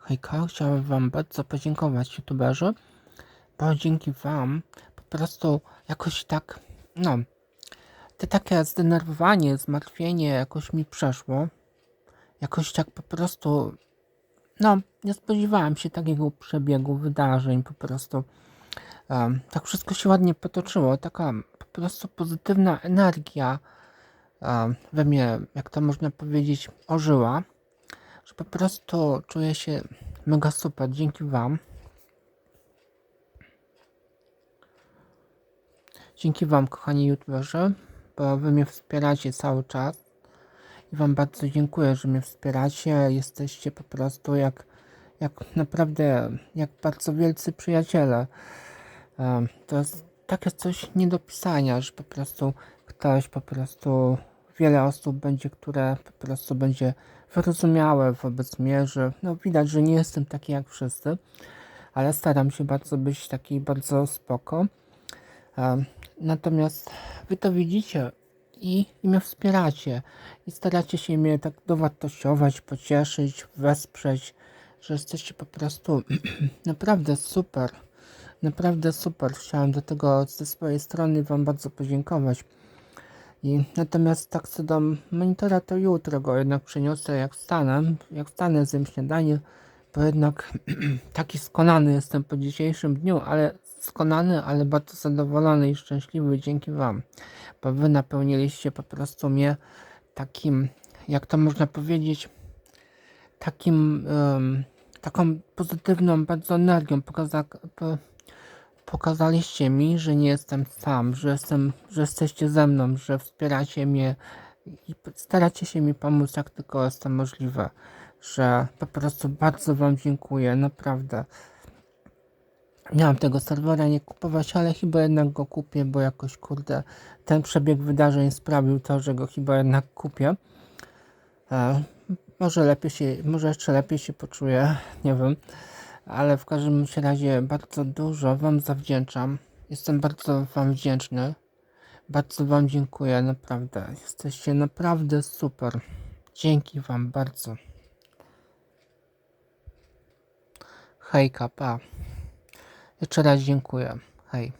Hejka, chciałem Wam bardzo podziękować, youtuberzy, bo dzięki Wam po prostu jakoś tak, no, te takie zdenerwowanie, zmartwienie jakoś mi przeszło. Jakoś tak po prostu, no, nie spodziewałem się takiego przebiegu wydarzeń, po prostu. em, tak wszystko się ładnie potoczyło, taka po prostu pozytywna energia em, we mnie, jak to można powiedzieć, ożyła że po prostu czuję się mega super dzięki Wam. Dzięki Wam, kochani youtuberzy, bo Wy mnie wspieracie cały czas. I Wam bardzo dziękuję, że mnie wspieracie. Jesteście po prostu jak, jak naprawdę, jak bardzo wielcy przyjaciele. To jest takie coś nie do pisania, że po prostu ktoś po prostu wiele osób będzie, które po prostu będzie wyrozumiałe wobec mnie, że no widać, że nie jestem taki jak wszyscy, ale staram się bardzo być taki bardzo spoko. Natomiast wy to widzicie i, i mnie wspieracie i staracie się mnie tak dowartościować, pocieszyć, wesprzeć, że jesteście po prostu naprawdę super. Naprawdę super. Chciałem do tego ze swojej strony Wam bardzo podziękować. I natomiast tak co do monitora to jutro go jednak przeniosę jak wstanę, jak wstanę zjem śniadanie, bo jednak taki skonany jestem po dzisiejszym dniu, ale skonany, ale bardzo zadowolony i szczęśliwy dzięki Wam, bo Wy napełniliście po prostu mnie takim, jak to można powiedzieć, takim, em, taką pozytywną bardzo energią, pokaza, po, pokazaliście mi, że nie jestem sam, że, jestem, że jesteście ze mną, że wspieracie mnie i staracie się mi pomóc jak tylko jest to możliwe. Że po prostu bardzo Wam dziękuję, naprawdę. Miałem tego serwera nie kupować, ale chyba jednak go kupię, bo jakoś kurde ten przebieg wydarzeń sprawił to, że go chyba jednak kupię. E, może lepiej się, może jeszcze lepiej się poczuję, nie wiem ale w każdym razie bardzo dużo Wam zawdzięczam. Jestem bardzo Wam wdzięczny. Bardzo Wam dziękuję, naprawdę. Jesteście naprawdę super. Dzięki Wam bardzo. Hejka, pa. Jeszcze raz dziękuję. Hej.